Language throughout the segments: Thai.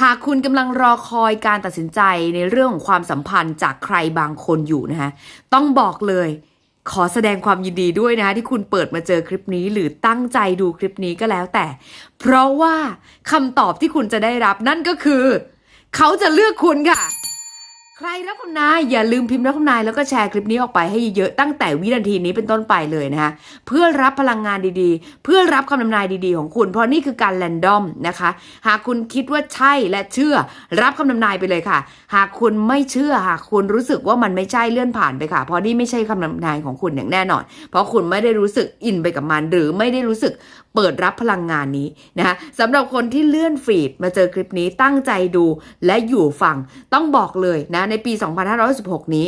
หากคุณกำลังรอคอยการตัดสินใจในเรื่องของความสัมพันธ์จากใครบางคนอยู่นะคะต้องบอกเลยขอแสดงความยินดีด้วยนะคะที่คุณเปิดมาเจอคลิปนี้ หรือตั้งใจดูคลิปนี้ก็แล้วแต่ เพราะว่าคำตอบที่คุณจะได้รับนั่นก็คือ เขาจะเลือกคุณค่ะ ใครรับคำนายอย่าลืมพิมพ์รับคำนายแล้วก็แชร์คลิปนี้ออกไปให้เยอะๆตั้งแต่วินาทีนี้เป็นต้นไปเลยนะคะเพื่อรับพลังงานดีๆ เพื่อรับคำนำนายดีๆของคุณ เพราะนี่คือการแรนดอมนะคะ หากคุณคิดว่าใช่และเชื่อ รับคำนำนายไปเลยค่ะ หากคุณไม่เชื่อหากคุณรู้สึกว่ามันไม่ใช่เลื่อนผ่านไปค่ะ เพราะนี่ไม่ใช่คำนำนายของคุณอย่างแน่นอน เพราะคุณไม่ได้รู้สึกอินไปกับมัน หรือไม่ได้รู้สึกเปิดรับพลังงานนี้นะคะสำหรับคนที่เลื่อนฟีดมาเจอคลิปนี้ตั้งใจดูและอยู่ฟังต้องบอกเลยนะในปี 2516 นี้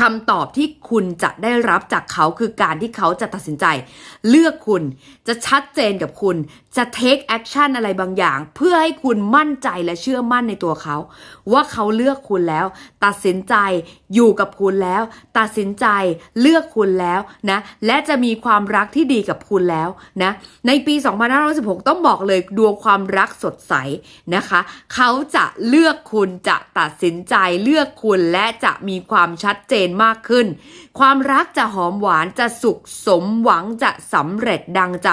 คำตอบที่คุณจะได้รับจากเขาคือการที่เขาจะตัดสินใจ เลือกคุณจะชัดเจนกับคุณจะ take action อะไรบางอย่าง เพื่อให้คุณมั่นใจและเชื่อมั่นในตัวเขา ว่าเขาเลือกคุณแล้ว ตัดสินใจอยู่กับคุณแล้ว ตัดสินใจเลือกคุณแล้วนะและจะมีความรักที่ดีกับคุณแล้วนะในปี 2516 ต้องบอกเลยดวงความรักสดใสนะคะ เขาจะเลือกคุณจะตัดสินใจเลือกคุณและจะมีความชัดเจนมากขึ้น ความรักจะหอมหวานจะสุขสมหวังจะสำเร็จดังใจ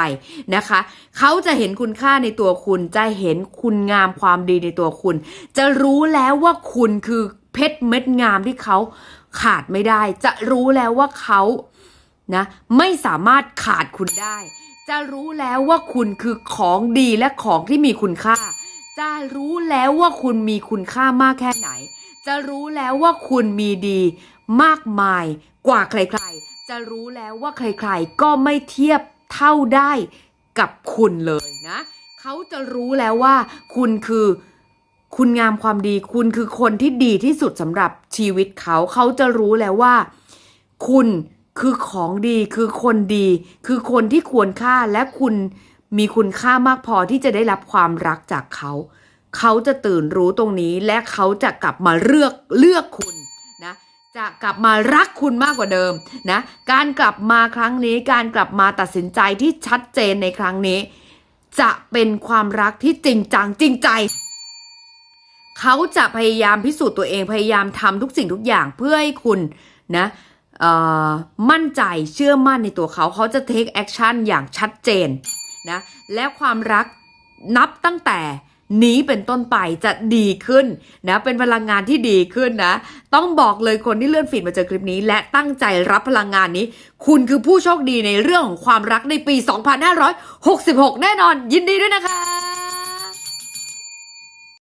นะคะ เขาจะเห็นคุณค่าในตัวคุณ จะเห็นคุณงามความดีในตัวคุณ จะรู้แล้วว่าคุณคือเพชรเม็ดงามที่เขาขาดไม่ได้ จะรู้แล้วว่าเขานะไม่สามารถขาดคุณได้ จะรู้แล้วว่าคุณคือของดีและของที่มีคุณค่า จะรู้แล้วว่าคุณมีคุณค่ามากแค่ไหน จะรู้แล้วว่าคุณมีดีมากมายกว่าใครๆ จะรู้แล้วว่าใครๆ ก็ไม่เทียบเท่าได้กับคุณเลยนะ เขาจะรู้แล้วว่าคุณคือคุณงามความดี คุณคือคนที่ดีที่สุดสำหรับชีวิตเขา เขาจะรู้แล้วว่า คุณคือของดี คือคนดี คือคนที่ควรค่าและคุณ มีคุณค่ามากพอที่จะได้รับความรักจากเขา เขาจะตื่นรู้ตรงนี้และเขาจะกลับมาเลือกเลือกคุณนะจะกลับมารักคุณมากกว่าเดิมนะการกลับมาครั้งนี้ การกลับมาตัดสินใจที่ชัดเจนในครั้งนี้ จะเป็นความรักที่จริงจังจริงใจ เขาจะพยายามพิสูจน์ตัวเองพยายามทำทุกสิ่งทุกอย่างเพื่อให้คุณนะมั่นใจเชื่อมั่นในตัวเขาเขาจะ take action อย่างชัดเจน นะและความรักนับตั้งแต่นี้เป็นต้นไปจะดีขึ้นนะเป็นพลังงานที่ดีขึ้นนะ ต้องบอกเลยคนที่เลื่อนฟีดมาเจอคลิปนี้ และตั้งใจรับพลังงานนี้ คุณคือผู้โชคดีในเรื่องของความรักในปี 2566 แน่นอน ยินดีด้วยนะคะ